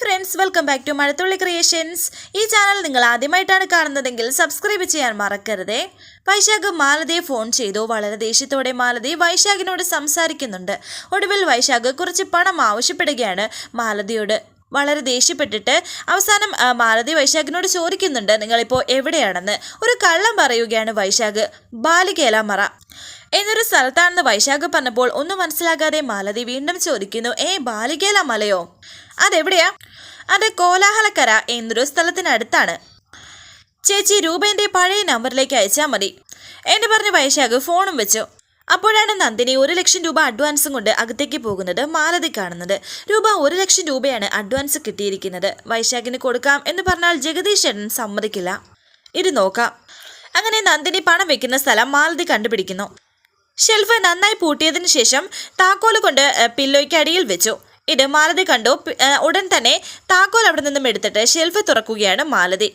Friends welcome back to Mazhathulli creations ഈ channel നിങ്ങൾ ആദ്യമായിട്ടാണ് കാണുന്നതെങ്കിൽ സബ്സ്ക്രൈബ് ചെയ്യാൻ മറക്കരുതേ. വൈശാഖ് മാലതിയെ ഫോൺ ചെയ്തു. വളരെ ദേഷ്യത്തോടെ മാലതി വൈശാഖിനോട് സംസാരിക്കുന്നുണ്ട്. ഒടുവിൽ വൈശാഖ് കുറച്ച് പണം ആവശ്യപ്പെടുകയാണ് മാലതിയോട്. വളരെ ദേഷ്യപ്പെട്ടിട്ട് അവസാനം മാലതി വൈശാഖിനോട് ചോദിക്കുന്നുണ്ട് നിങ്ങളിപ്പോൾ എവിടെയാണെന്ന്? ഒരു കള്ളം പറയുകയാണ് വൈശാഖ് ബാലികേലാമറ. എന്നൊരു സ്ഥലത്താണെന്ന് വൈശാഖ് പറഞ്ഞപ്പോൾ ഒന്നും മനസ്സിലാകാതെ മാലതി വീണ്ടും ചോദിക്കുന്നു ഏ ബാലികേല മലയോ? അതെവിടെയാ? അത് കോലാഹലക്കര എന്നൊരു സ്ഥലത്തിനടുത്താണ്. ചേച്ചി രൂപേന്റെ പഴയ നമ്പറിലേക്ക് അയച്ചാൽ മതി. എന്ന് പറഞ്ഞ് വൈശാഖ് ഫോണും വെച്ചു. അപ്പോഴാണ് നന്ദിനി ഒരു ലക്ഷം രൂപ അഡ്വാൻസും കൊണ്ട് അകത്തേക്ക് പോകുന്നത് മാലതി കാണുന്നത്. രൂപ ഒരു ലക്ഷം രൂപയാണ് അഡ്വാൻസ് കിട്ടിയിരിക്കുന്നത്. വൈശാഖിന് കൊടുക്കാം എന്ന് പറഞ്ഞാൽ ജഗദീഷ് ചേട്ടൻ സമ്മതിക്കില്ല. ഇത് നോക്കാം. അങ്ങനെ നന്ദിനി പണം വെക്കുന്ന സ്ഥലം മാലതി കണ്ടുപിടിക്കുന്നു. ഷെൽഫ് നന്നായി പൂട്ടിയതിന് ശേഷം താക്കോൽ കൊണ്ട് ഏഹ്, പില്ലോയ്ക്ക് അടിയിൽ വെച്ചു. ഇത് മാലതി കണ്ടു. ഉടൻ തന്നെ താക്കോൽ അവിടെ നിന്നും എടുത്തിട്ട് ഷെൽഫ് തുറക്കുകയാണ് മാലതി.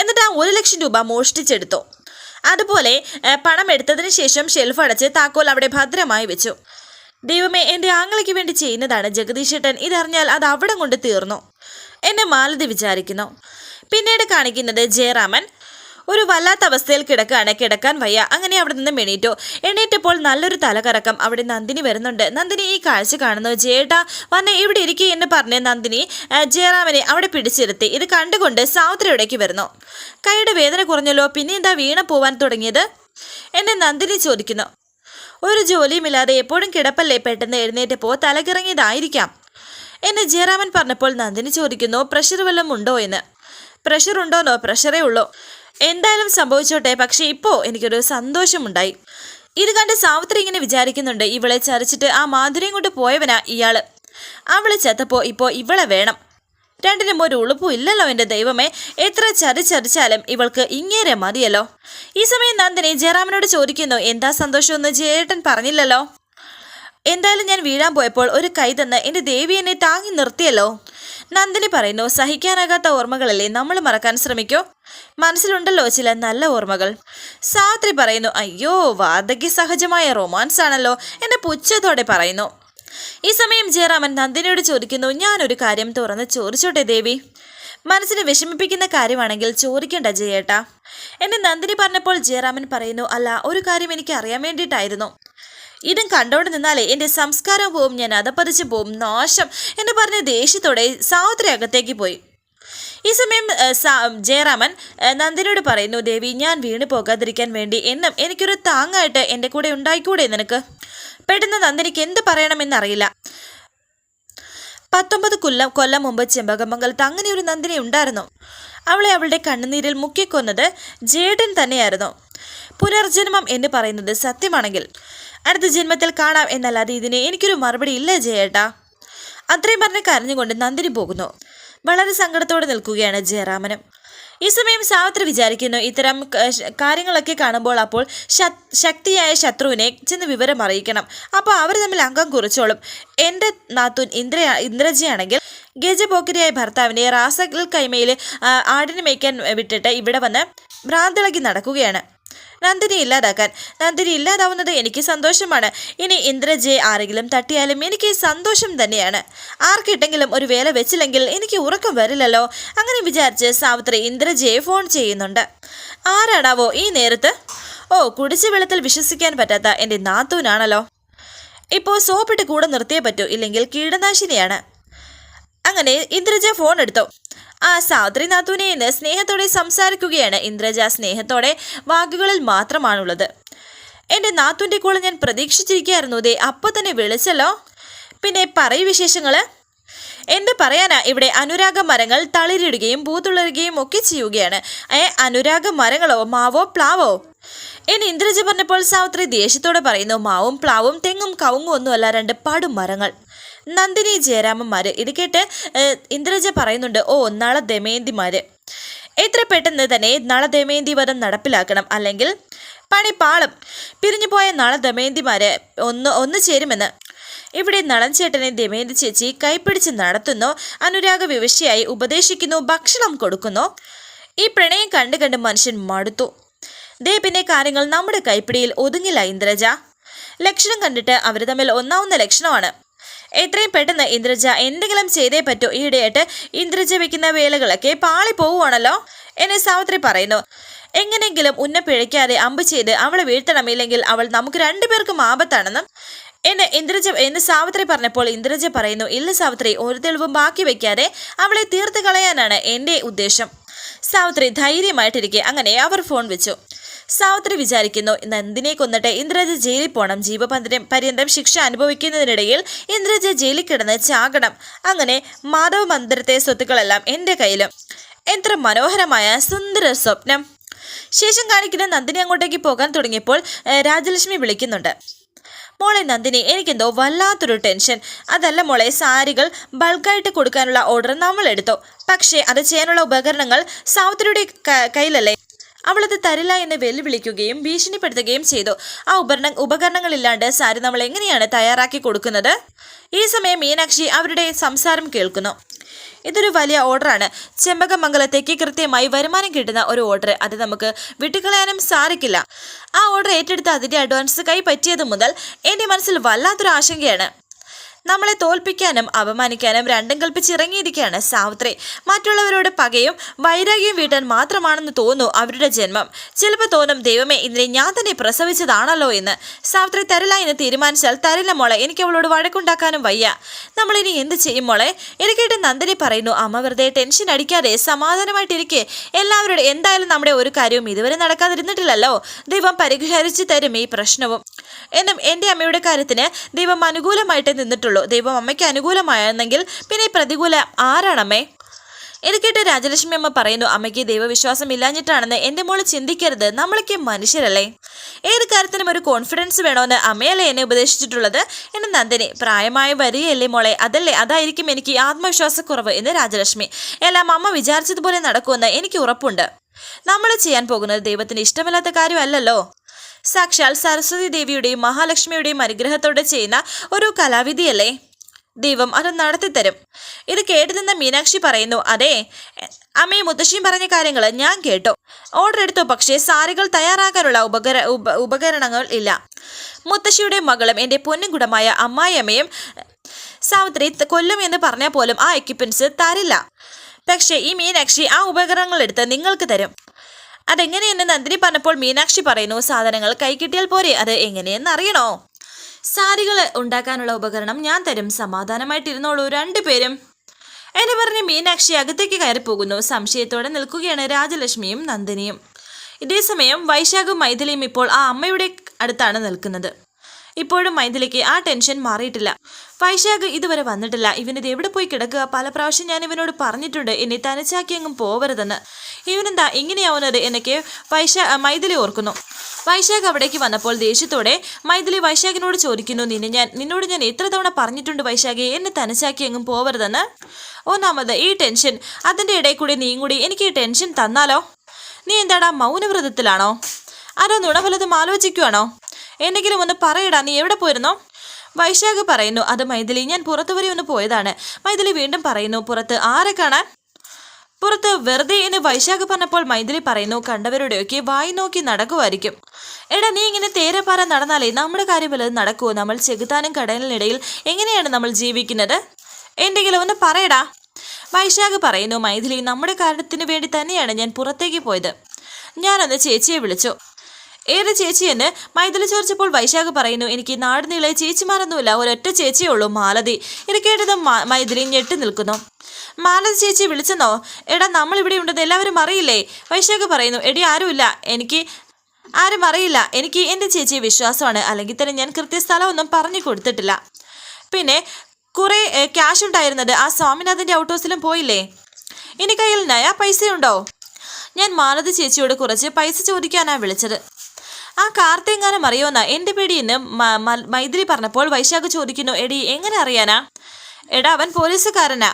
എന്നിട്ട് ആ ഒരു ലക്ഷം രൂപ മോഷ്ടിച്ചെടുത്തു. അതുപോലെ പണം എടുത്തതിന് ശേഷം ഷെൽഫ് അടച്ച് താക്കോൽ അവിടെ ഭദ്രമായി വെച്ചു. ദൈവമേ എന്റെ ആങ്ങളയ്ക്ക് വേണ്ടി ചെയ്യുന്നതാണ് ജഗദീശേട്ടൻ ഇതറിഞ്ഞാൽ അത് അവിടെ കൊണ്ട് തീർന്നു. എന്നെ മാലതി വിചാരിക്കുന്നു. പിന്നീട് കാണിക്കുന്നത് ജയറാമൻ ഒരു വല്ലാത്ത അവസ്ഥയിൽ കിടക്കുകയാണ് കിടക്കാൻ വയ്യ. അങ്ങനെ അവിടെ നിന്ന് എണീറ്റു. എണീറ്റപ്പോൾ നല്ലൊരു തലകറക്കം അവിടെ നന്ദിനി വരുന്നുണ്ട്. നന്ദിനി ഈ കാഴ്ച കാണുന്നു. ജേട്ടാ വന്ന് ഇവിടെ ഇരിക്കുക എന്ന് പറഞ്ഞ് നന്ദിനി ജയറാമിനെ അവിടെ പിടിച്ചിരുത്തി. ഇത് കണ്ടുകൊണ്ട് സാവിത്രിയുടേക്ക് വരുന്നു. കൈയുടെ വേദന കുറഞ്ഞല്ലോ. പിന്നെ എന്താ വീണ പോവാൻ തുടങ്ങിയത്? എന്നെ നന്ദിനി ചോദിക്കുന്നു. ഒരു ജോലിയുമില്ലാതെ എപ്പോഴും കിടപ്പല്ലേ? പെട്ടെന്ന് എഴുന്നേറ്റപ്പോൾ തലകിറങ്ങിയതായിരിക്കാം. എന്നെ ജയറാമൻ പറഞ്ഞപ്പോൾ നന്ദിനി ചോദിക്കുന്നു പ്രഷർ വല്ലതും ഉണ്ടോ? എന്ന്. പ്രഷർ ഉണ്ടോന്നോ? പ്രഷറേ ഉള്ളൂ. എന്തായാലും സംഭവിച്ചോട്ടെ. പക്ഷേ ഇപ്പോൾ എനിക്കൊരു സന്തോഷമുണ്ടായി. ഇത് കണ്ട് സാവിത്രി ഇങ്ങനെ വിചാരിക്കുന്നുണ്ട് ഇവളെ ചരച്ചിട്ട് ആ മാധുര്യം കൊണ്ട് പോയവനാ ഇയാൾ. അവൾ ചത്തപ്പോ ഇപ്പോ ഇവളെ വേണം. രണ്ടിനും ഒരു ഉളുപ്പും ഇല്ലല്ലോ എന്റെ ദൈവമേ. എത്ര ചരിച്ചരിച്ചാലും ഇവൾക്ക് ഇങ്ങേരെ മതിയല്ലോ. ഈ സമയം നന്ദിനി ജയറാമനോട് ചോദിക്കുന്നു എന്താ സന്തോഷമെന്ന് ജയേട്ടൻ പറഞ്ഞില്ലല്ലോ? എന്തായാലും ഞാൻ വീഴാൻ പോയപ്പോൾ ഒരു കൈ തന്ന് എന്റെ ദേവി എന്നെ താങ്ങി നിർത്തിയല്ലോ. നന്ദിനി പറയുന്നു സഹിക്കാനാകാത്ത ഓർമ്മകളല്ലേ? നമ്മൾ മറക്കാൻ ശ്രമിക്കോ. മനസ്സിലുണ്ടല്ലോ ചില നല്ല ഓർമ്മകൾ. സാത്രി പറയുന്നു അയ്യോ വാർദ്ധക്യ സഹജമായ റൊമാൻസ് ആണല്ലോ എന്നെ പുച്ഛത്തോടെ പറയുന്നു. ഈ സമയം ജയറാമൻ നന്ദിനിയോട് ചോദിക്കുന്നു ഞാനൊരു കാര്യം തുറന്ന് ചോദിച്ചോട്ടെ ദേവി? മനസ്സിനെ വിഷമിപ്പിക്കുന്ന കാര്യമാണെങ്കിൽ ചോദിക്കണ്ട ജയേട്ടാ. എന്നെ നന്ദിനി പറഞ്ഞപ്പോൾ ജയറാമൻ പറയുന്നു അല്ല ഒരു കാര്യം എനിക്ക് അറിയാൻ വേണ്ടിയിട്ടായിരുന്നു. ഇതും കണ്ടോണ്ട് നിന്നാലേ എന്റെ സംസ്കാരം പോവും ഞാൻ അതപ്പതിച്ച് പോവും നാശം എന്ന് പറഞ്ഞ് ദേഷ്യത്തോടെ സാവിത്രി അകത്തേക്ക് പോയി. ഈ സമയം ജയറാമൻ നന്ദിനോട് പറയുന്നു ദേവി ഞാൻ വീണു പോകാതിരിക്കാൻ വേണ്ടി എന്നും എനിക്കൊരു താങ്ങായിട്ട് എന്റെ കൂടെ ഉണ്ടായിക്കൂടെ നിനക്ക്? പെട്ടെന്ന് നന്ദിനിക്ക് എന്ത് പറയണമെന്നറിയില്ല. പത്തൊമ്പത് കൊല്ലം കൊല്ലം മുമ്പ് ചെമ്പകമംഗലത്ത് അങ്ങനെ ഒരു നന്ദിനി ഉണ്ടായിരുന്നു. അവളെ അവളുടെ കണ്ണുനീരിൽ മുക്കിക്കൊന്നത് ജേഡൻ തന്നെയായിരുന്നു. പുനർജന്മം എന്ന് പറയുന്നത് സത്യമാണെങ്കിൽ അടുത്ത ജന്മത്തിൽ കാണാം എന്നല്ലാതെ ഇതിന് എനിക്കൊരു മറുപടി ഇല്ല ജയേട്ടാ. അത്രയും പറഞ്ഞ് കരഞ്ഞുകൊണ്ട് നന്ദിനി പോകുന്നു. വളരെ സങ്കടത്തോടെ നിൽക്കുകയാണ് ജയറാമനും ഈ സമയം സാവിത്രി വിചാരിക്കുന്നു ഇത്തരം കാര്യങ്ങളൊക്കെ കാണുമ്പോൾ അപ്പോൾ ശക്തിയായ ശത്രുവിനെ ചെന്ന് വിവരം അറിയിക്കണം. അപ്പോൾ അവർ തമ്മിൽ അംഗം കുറിച്ചോളും. എന്റെ നാത്തൂൻ ഇന്ദ്ര ഇന്ദ്രജിയാണെങ്കിൽ ഗജപോക്കരിയായ ഭർത്താവിനെ റാസകൽ കൈമയിൽ ആടിനെ മേയ്ക്കാൻ വിട്ടിട്ട് ഇവിടെ വന്ന് ഭ്രാന്തിളകി നടക്കുകയാണ്. നന്ദിനി ഇല്ലാതാക്കാൻ. നന്ദിനി ഇല്ലാതാവുന്നത് എനിക്ക് സന്തോഷമാണ്. ഇനി ഇന്ദ്രജയെ ആരെങ്കിലും തട്ടിയാലും എനിക്ക് സന്തോഷം തന്നെയാണ്. ആർക്കിട്ടെങ്കിലും ഒരു വേല വെച്ചില്ലെങ്കിൽ എനിക്ക് ഉറക്കം വരില്ലല്ലോ. അങ്ങനെ വിചാരിച്ച് സാവിത്രി ഇന്ദ്രജയെ ഫോൺ ചെയ്യുന്നുണ്ട്. ആരാണാവോ ഈ നേരത്ത്? ഓ കുടിച്ച വെള്ളത്തിൽ വിശ്വസിക്കാൻ പറ്റാത്ത എന്റെ നാത്തൂനാണല്ലോ. ഇപ്പോൾ സോപ്പിട്ട് കൂടെ നിർത്തിയേ പറ്റൂ. ഇല്ലെങ്കിൽ കീടനാശിനിയാണ്. അങ്ങനെ ഇന്ദ്രജ ഫോൺ എടുത്തു. ആ സാദ്രി എന്ന് സ്നേഹത്തോടെ സംസാരിക്കുകയാണ് ഇന്ദ്രജ സ്നേഹത്തോടെ വാക്കുകളിൽ മാത്രമാണുള്ളത്. എന്റെ നാത്തൂന്റെ കൂടെ ഞാൻ പ്രതീക്ഷിച്ചിരിക്കുകയായിരുന്നു. ദേ അപ്പോൾ തന്നെ വിളിച്ചല്ലോ. പിന്നെ പറയൂ വിശേഷങ്ങൾ എന്ത് പറയാനാ? ഇവിടെ അനുരാഗ മരങ്ങൾ തളിരിടുകയും പൂത്തുളരുകയും ഒക്കെ ചെയ്യുകയാണ്. ഏ അനുരാഗ മരങ്ങളോ മാവോ പ്ലാവോ? എന്നെ ഇന്ദ്രജ പറഞ്ഞപ്പോൾ സാവിത്രി ദേഷ്യത്തോടെ പറയുന്നു മാവും പ്ലാവും തെങ്ങും കവുങ്ങും ഒന്നുമല്ല രണ്ട് പാടും മരങ്ങൾ. നന്ദിനി ജയരാമന്മാര്. ഇത് കേട്ട് ഇന്ദ്രജ പറയുന്നുണ്ട് ഓ നാളെ ദമയന്തിമാര്. എത്ര പെട്ടെന്ന് തന്നെ നള ദമയന്തി വധം നടപ്പിലാക്കണം. അല്ലെങ്കിൽ പണി പാളും പിരിഞ്ഞു പോയ നാളെ ദമയന്തിമാര് ഒന്ന് ഒന്ന് ചേരുമെന്ന്. ഇവിടെ നളൻചേട്ടനെ ദമയന്തി ചേച്ചി കൈപ്പിടിച്ച് നടത്തുന്നു. അനുരാഗ വിവശയായി ഉപദേശിക്കുന്നു ഭക്ഷണം കൊടുക്കുന്നു. ഈ പ്രണയം കണ്ട് കണ്ട് മനുഷ്യൻ മടുത്തു. ദേ പിന്നെ കാര്യങ്ങൾ നമ്മുടെ കൈപ്പിടിയിൽ ഒതുങ്ങില്ല ഇന്ദ്രജ. ലക്ഷണം കണ്ടിട്ട് അവർ തമ്മിൽ ഒന്നാവുന്ന ലക്ഷണമാണ്. എത്രയും പെട്ടെന്ന് ഇന്ദ്രജ എന്തെങ്കിലും ചെയ്തേ പറ്റൂ. ഈയിടെയായിട്ട് ഇന്ദ്രജ വെക്കുന്ന വേലകളൊക്കെ പാളി പോവുകയാണല്ലോ എന്നെ സാവിത്രി പറയുന്നു. എങ്ങനെയെങ്കിലും ഉന്ന പിഴയ്ക്കാതെ അമ്പ് ചെയ്ത് അവളെ വീഴ്ത്തണം ഇല്ലെങ്കിൽ അവൾ നമുക്ക് രണ്ടുപേർക്കും ആപത്താണെന്നും എന്നെ ഇന്ദ്രജ എന്ന് സാവിത്രി പറഞ്ഞപ്പോൾ ഇന്ദ്രജ പറയുന്നു ഇല്ല സാവിത്രി ഒരു തെളിവും ബാക്കി വെക്കാതെ അവളെ തീർത്ത് കളയാനാണ് എന്റെ ഉദ്ദേശം. സാവിത്രി ധൈര്യമായിട്ടിരിക്കെ. അങ്ങനെ അവർ ഫോൺ വെച്ചു. സാവിത്രി വിചാരിക്കുന്നു നന്ദിനെ കൊന്നിട്ട് ഇന്ദ്രജ ജയിലിൽ പോകണം ജീവപര്യന്തം പര്യന്തം ശിക്ഷ അനുഭവിക്കുന്നതിനിടയിൽ ഇന്ദ്രജ ജയിലിൽ കിടന്ന് ചാകണം. അങ്ങനെ മാധവ മന്ദിരത്തെ സ്വത്തുക്കളെല്ലാം എന്റെ കയ്യിലും. എത്ര മനോഹരമായ സുന്ദര സ്വപ്നം. ശേഷം കാണിക്കുന്ന നന്ദിനി അങ്ങോട്ടേക്ക് പോകാൻ തുടങ്ങിയപ്പോൾ രാജലക്ഷ്മി വിളിക്കുന്നുണ്ട്. മോളെ നന്ദിനി എനിക്കെന്തോ വല്ലാത്തൊരു ടെൻഷൻ. അതല്ല മോളെ സാരികൾ ബൾക്കായിട്ട് കൊടുക്കാനുള്ള ഓർഡർ നമ്മൾ എടുത്തു പക്ഷേ അത് ചെയ്യാനുള്ള ഉപകരണങ്ങൾ സാവിത്രിയുടെ കയ്യിലല്ലേ? അവളത് തരില്ല എന്ന് വെല്ലുവിളിക്കുകയും ഭീഷണിപ്പെടുത്തുകയും ചെയ്തു. ആ ഉപകരണ ഉപകരണങ്ങളില്ലാണ്ട് സാരി നമ്മൾ എങ്ങനെയാണ് തയ്യാറാക്കി കൊടുക്കുന്നത്? ഈ സമയം മീനാക്ഷി അവരുടെ സംസാരം കേൾക്കുന്നു. ഇതൊരു വലിയ ഓർഡറാണ് ചെമ്പകമംഗലത്തേക്ക് കൃത്യമായി വരുമാനം കിട്ടുന്ന ഒരു ഓർഡർ അത് നമുക്ക് വിട്ടുകളയാനും സാധിക്കില്ല. ആ ഓർഡർ ഏറ്റെടുത്ത് അതിന്റെ അഡ്വാൻസ് കൈ പറ്റിയത് മുതൽ എന്റെ മനസ്സിൽ വല്ലാത്തൊരു ആശങ്കയാണ്. നമ്മളെ തോൽപ്പിക്കാനും അപമാനിക്കാനും രണ്ടും കൽപ്പിച്ചിറങ്ങിയിരിക്കുകയാണ് സാവിത്രി. മറ്റുള്ളവരോട് പകയും വൈരാഗ്യം വീട്ടാൻ മാത്രമാണെന്ന് തോന്നുന്നു അവരുടെ ജന്മം. ചിലപ്പോൾ തോന്നും ദൈവമേ ഇന്നലെ ഞാൻ തന്നെ പ്രസവിച്ചതാണല്ലോ എന്ന്. സാവിത്രി തരില്ല എന്ന് തീരുമാനിച്ചാൽ തരില്ല മോളെ എനിക്ക് അവളോട് വഴക്കുണ്ടാക്കാനും വയ്യ. നമ്മളിനി എന്ത് ചെയ്യും മോളെ? എനിക്കേട്ട് നന്ദിനി പറയുന്നു അമ്മ വെറുതെ ടെൻഷൻ അടിക്കാതെ സമാധാനമായിട്ടിരിക്കെ. എല്ലാവരോടും എന്തായാലും നമ്മുടെ ഒരു കാര്യവും ഇതുവരെ നടക്കാതിരുന്നിട്ടില്ലല്ലോ. ദൈവം പരിഹരിച്ചു തരും ഈ പ്രശ്നവും. എന്നും എന്റെ അമ്മയുടെ കാര്യത്തിന് ദൈവം അനുകൂലമായിട്ട് നിന്നിട്ടുള്ളൂ. ദൈവം അമ്മയ്ക്ക് അനുകൂലമായിരുന്നെങ്കിൽ പിന്നെ പ്രതികൂലം ആരാണമ്മേ? ഇത് കേട്ട് രാജലക്ഷ്മി അമ്മ പറയുന്നു അമ്മയ്ക്ക് ദൈവവിശ്വാസം ഇല്ലാഞ്ഞിട്ടാണെന്ന് എന്റെ മോൾ ചിന്തിക്കരുത്. നമ്മളൊക്കെ മനുഷ്യരല്ലേ? ഏത് കാര്യത്തിനും ഒരു കോൺഫിഡൻസ് വേണമെന്ന് അമ്മയല്ലേ എന്നെ ഉപദേശിച്ചിട്ടുള്ളത്? എന്ന് നന്ദിനി പ്രായമായ വരികയല്ലേ മോളെ? അതല്ലേ? അതായിരിക്കും എനിക്ക് ആത്മവിശ്വാസക്കുറവ്. എന്ന് രാജലക്ഷ്മി എല്ലാം അമ്മ വിചാരിച്ചതുപോലെ നടക്കുമെന്ന് എനിക്ക് ഉറപ്പുണ്ട്. നമ്മൾ ചെയ്യാൻ പോകുന്നത് ദൈവത്തിന് ഇഷ്ടമില്ലാത്ത കാര്യമല്ലല്ലോ. സാക്ഷാൽ സരസ്വതി ദേവിയുടെയും മഹാലക്ഷ്മിയുടെയും അനുഗ്രഹത്തോടെ ചെയ്യുന്ന ഒരു കലാവിധിയല്ലേ? ദൈവം അത് നടത്തിത്തരും. ഇത് കേട്ടു നിന്ന മീനാക്ഷി പറയുന്നു അതെ അമ്മയും മുത്തശ്ശിയും പറഞ്ഞ കാര്യങ്ങൾ ഞാൻ കേട്ടു. ഓർഡർ എടുത്തു പക്ഷേ സാരികൾ തയ്യാറാക്കാനുള്ള ഉപകര ഉപ ഉപകരണങ്ങൾ ഇല്ല. മുത്തശ്ശിയുടെ മകളും എന്റെ പൊന്നുകുടമായ അമ്മായിയമ്മയും സാവിത്രി കൊല്ലും എന്ന് പറഞ്ഞാൽ പോലും ആ എക്യുപ്മെന്റ്സ് തരില്ല. പക്ഷേ ഈ മീനാക്ഷി ആ ഉപകരണങ്ങൾ എടുത്ത് നിങ്ങൾക്ക് തരും. അതെങ്ങനെയെന്ന് നന്ദിനി പറഞ്ഞപ്പോൾ മീനാക്ഷി പറയുന്നു സാധനങ്ങൾ കൈ കിട്ടിയാൽ പോരെ അത് എങ്ങനെയെന്ന് അറിയണോ? സാരികൾ ഉണ്ടാക്കാനുള്ള ഉപകരണം ഞാൻ തരും സമാധാനമായിട്ടിരുന്നോളൂ രണ്ടുപേരും എന്നെ പറഞ്ഞ് മീനാക്ഷി അകത്തേക്ക് കയറി പോകുന്നു. സംശയത്തോടെ നിൽക്കുകയാണ് രാജലക്ഷ്മിയും നന്ദിനിയും. ഇതേസമയം വൈശാഖും മൈഥിലിയും ഇപ്പോൾ ആ അമ്മയുടെ അടുത്താണ് നിൽക്കുന്നത്. ഇപ്പോഴും മൈഥിലിക്ക് ആ ടെൻഷൻ മാറിയിട്ടില്ല. വൈശാഖ് ഇതുവരെ വന്നിട്ടില്ല. ഇവനിത് എവിടെ പോയി കിടക്കുക? പല പ്രാവശ്യം ഞാൻ ഇവനോട് പറഞ്ഞിട്ടുണ്ട്. എന്നെ തനിച്ചാക്കി അങ്ങും പോവരുതെന്ന്. ഇവനെന്താ ഇങ്ങനെയാവുന്നത് എന്നൊക്കെ വൈശാ മൈഥിലി ഓർക്കുന്നു. വൈശാഖ് അവിടേക്ക് വന്നപ്പോൾ ദേഷ്യത്തോടെ മൈഥിലി വൈശാഖിനോട് ചോദിക്കുന്നു നിന്നെ ഞാൻ നിന്നോട് ഞാൻ എത്ര തവണ പറഞ്ഞിട്ടുണ്ട് വൈശാഖെ? എന്നെ തനിച്ചാക്കി എങ്ങും പോവരുതെന്ന്? ഒന്നാമത് ഈ ടെൻഷൻ അതിന്റെ ഇടയിൽ കൂടി നീയും കൂടി എനിക്ക് ഈ ടെൻഷൻ തന്നാലോ? നീ എന്താടാ മൗനവ്രതത്തിലാണോ? ആരോ നുണ വല്ലതും ആലോചിക്കുവാണോ? എന്തെങ്കിലും ഒന്ന് പറയടാ നീ എവിടെ പോയിരുന്നോ? വൈശാഖ് പറയുന്നു അത് മൈഥിലി ഞാൻ പുറത്തു വരെ ഒന്ന് പോയതാണ്. മൈഥിലി വീണ്ടും പറയുന്നു പുറത്ത് ആരെ കാണാൻ? പുറത്ത് വെറുതെ എന്ന് വൈശാഖ് പറഞ്ഞപ്പോൾ മൈഥിലി പറയുന്നു കണ്ടവരുടെയൊക്കെ വായി നോക്കി നടക്കുമായിരിക്കും. എടാ നീ ഇങ്ങനെ തേരപ്പാറ നടന്നാലേ നമ്മുടെ കാര്യം വല്ലതും നടക്കുമോ നമ്മൾ ചെകുത്താനും കടലിനിടയിൽ എങ്ങനെയാണ് നമ്മൾ ജീവിക്കുന്നത്? എന്തെങ്കിലും ഒന്ന് പറയടാ. വൈശാഖ് പറയുന്നു മൈഥിലി നമ്മുടെ കാര്യത്തിന് വേണ്ടി തന്നെയാണ് ഞാൻ പുറത്തേക്ക് പോയത്. ഞാനന്ന് ചേച്ചിയെ വിളിച്ചു. ഏത് ചേച്ചിയെന്ന് മൈഥിലി ചോദിച്ചപ്പോൾ വൈശാഖ് പറയുന്നു എനിക്ക് നാട് നീളെ ചേച്ചിമാരൊന്നുമില്ല ഒരൊറ്റ ചേച്ചിയേ ഉള്ളൂ മാലതി. ഇത് കേട്ടത് മൈഥിലി ഞെട്ടി നിൽക്കുന്നു. മാലതി ചേച്ചി വിളിച്ചെന്നോ? എടാ നമ്മൾ ഇവിടെ ഉണ്ടെന്ന് എല്ലാവരും അറിയില്ലേ? വൈശാഖ് പറയുന്നു എടി ആരുമില്ല. എനിക്ക് ആരും അറിയില്ല. എനിക്ക് എന്റെ ചേച്ചിയെ വിശ്വാസമാണ്. അല്ലെങ്കിൽ തന്നെ ഞാൻ കൃത്യസ്ഥലമൊന്നും പറഞ്ഞു കൊടുത്തിട്ടില്ല. പിന്നെ കുറേ ക്യാഷ് ഉണ്ടായിരുന്നത് ആ സ്വാമിനാഥന്റെ ഔട്ട് ഹൗസിലും പോയില്ലേ? ഇനി കയ്യിൽ നയാ? പൈസയുണ്ടോ? ഞാൻ മാലതി ചേച്ചിയോട് കുറച്ച് പൈസ ചോദിക്കാനാണ് വിളിച്ചത്. ആ കാർത്തേങ്ങാനം അറിയോന്നാ എന്റെ പേടിയെന്ന് മൈത്രി പറഞ്ഞപ്പോൾ വൈശാഖ് ചോദിക്കുന്നു എടി എങ്ങനെ അറിയാനാ? എടാ അവൻ പോലീസുകാരനാ.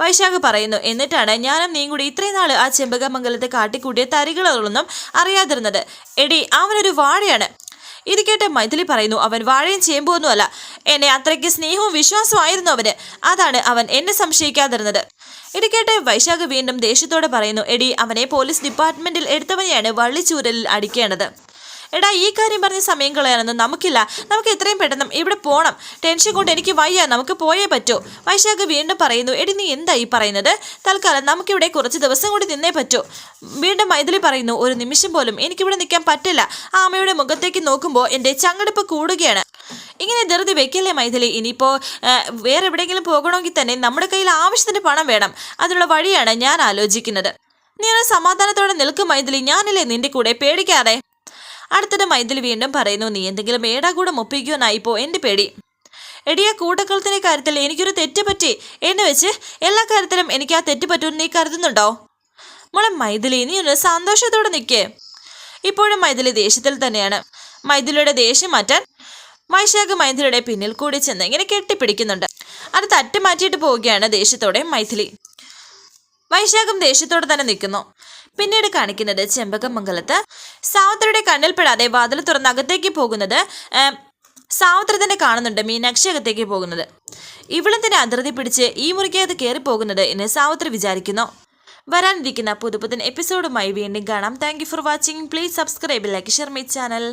വൈശാഖ് പറയുന്നു എന്നിട്ടാണ് ഞാനും നീയും കൂടി ഇത്രയും നാൾ ആ ചെമ്പകമംഗലത്തെ കാട്ടിക്കൂട്ടിയ തരികളൊന്നും അറിയാതിരുന്നത്. എടി അവനൊരു വാഴയാണ്. ഇത് കേട്ട് മൈഥിലി പറയുന്നു അവൻ വാഴയും ചേമ്പൊന്നുമല്ല. എന്നെ അത്രയ്ക്ക് സ്നേഹവും വിശ്വാസമായിരുന്നു അവന്. അതാണ് അവൻ എന്നെ സംശയിക്കാതിരുന്നത്. ഇത് കേട്ട് വൈശാഖ് വീണ്ടും ദേഷ്യത്തോടെ പറയുന്നു എടി അവനെ പോലീസ് ഡിപ്പാർട്ട്മെന്റിൽ എടുത്തവനെയാണ് വള്ളിച്ചൂരലിൽ അടിക്കേണ്ടത്. എടാ ഈ കാര്യം പറഞ്ഞ് സമയം കളയാനൊന്നും നമുക്കില്ല. നമുക്ക് എത്രയും പെട്ടെന്ന് ഇവിടെ പോകണം ടെൻഷൻ കൊണ്ട് എനിക്ക് വയ്യ. നമുക്ക് പോയേ പറ്റൂ. വൈശാഖ് വീണ്ടും പറയുന്നു എടി നീ എന്താ ഈ പറയുന്നത്? തൽക്കാലം നമുക്കിവിടെ കുറച്ച് ദിവസം കൂടി നിന്നേ പറ്റൂ. വീണ്ടും മൈഥിലി പറയുന്നു ഒരു നിമിഷം പോലും എനിക്കിവിടെ നിൽക്കാൻ പറ്റില്ല. ആ അമ്മയുടെ മുഖത്തേക്ക് നോക്കുമ്പോൾ എന്റെ ചങ്കടുപ്പ് കൂടുകയാണ്. ഇങ്ങനെ ധൃതി വെക്കല്ലേ മൈഥിലി? ഇനിയിപ്പോൾ വേറെ എവിടെയെങ്കിലും പോകണമെങ്കിൽ തന്നെ നമ്മുടെ കയ്യിൽ ആവശ്യത്തിന് പണം വേണം. അതിനുള്ള വഴിയാണ് ഞാൻ ആലോചിക്കുന്നത്. നീ ഒരു സമാധാനത്തോടെ നിൽക്കും മൈഥിലി. ഞാനില്ലേ നിന്റെ കൂടെ പേടിക്കാതെ? അടുത്തിടെ മൈഥിലി വീണ്ടും പറയുന്നു നീ എന്തെങ്കിലും ഏടാ ഏടാകൂടം ഒപ്പിക്കുവാനായിപ്പോ എന്റെ പേടി? എടിയ കൂട്ടക്കളത്തിന്റെ കാര്യത്തിൽ എനിക്കൊരു തെറ്റ് പറ്റി. എന്ന് വെച്ച് എല്ലാ കാര്യത്തിലും എനിക്ക് ആ തെറ്റ് പറ്റുമെന്ന് നീ കരുതുന്നുണ്ടോ? മോളെ മൈഥിലി നീ ഒന്ന് സന്തോഷത്തോടെ നിൽക്കേ ഇപ്പോഴും മൈഥിലി ദേഷ്യത്തിൽ തന്നെയാണ്. മൈഥിലിയുടെ ദേഷ്യം മാറ്റാൻ വൈശാഖ് മൈഥിലിയുടെ പിന്നിൽ കൂടി ചെന്ന് ഇങ്ങനെ കെട്ടിപ്പിടിക്കുന്നുണ്ട്. അത് തട്ടി മാറ്റിയിട്ട് പോവുകയാണ് ദേഷ്യത്തോടെ മൈഥിലി. വൈശാഖം ദേഷ്യത്തോടെ തന്നെ നിൽക്കുന്നു. പിന്നീട് കാണിക്കുന്നത് ചെമ്പകമംഗലത്ത്. സാവിത്രിയുടെ കണ്ണിൽപ്പെടാതെ വാതിൽ തുറന്ന് അകത്തേക്ക് പോകുന്നത് സാവിത്രി തന്നെ കാണുന്നുണ്ട് മീനാക്ഷി അകത്തേക്ക് പോകുന്നത്. ഇവളും തന്നെ അതിർത്തി പിടിച്ച് ഈ മുറിക്കകത്ത് കയറി പോകുന്നത് എന്ന് സാവിത്രി വിചാരിക്കുന്നു. വരാനിരിക്കുന്ന പുതുപുത്തൻ എപ്പിസോഡുമായി വീണ്ടും കാണാം. Thank for watching please subscribe like share my channel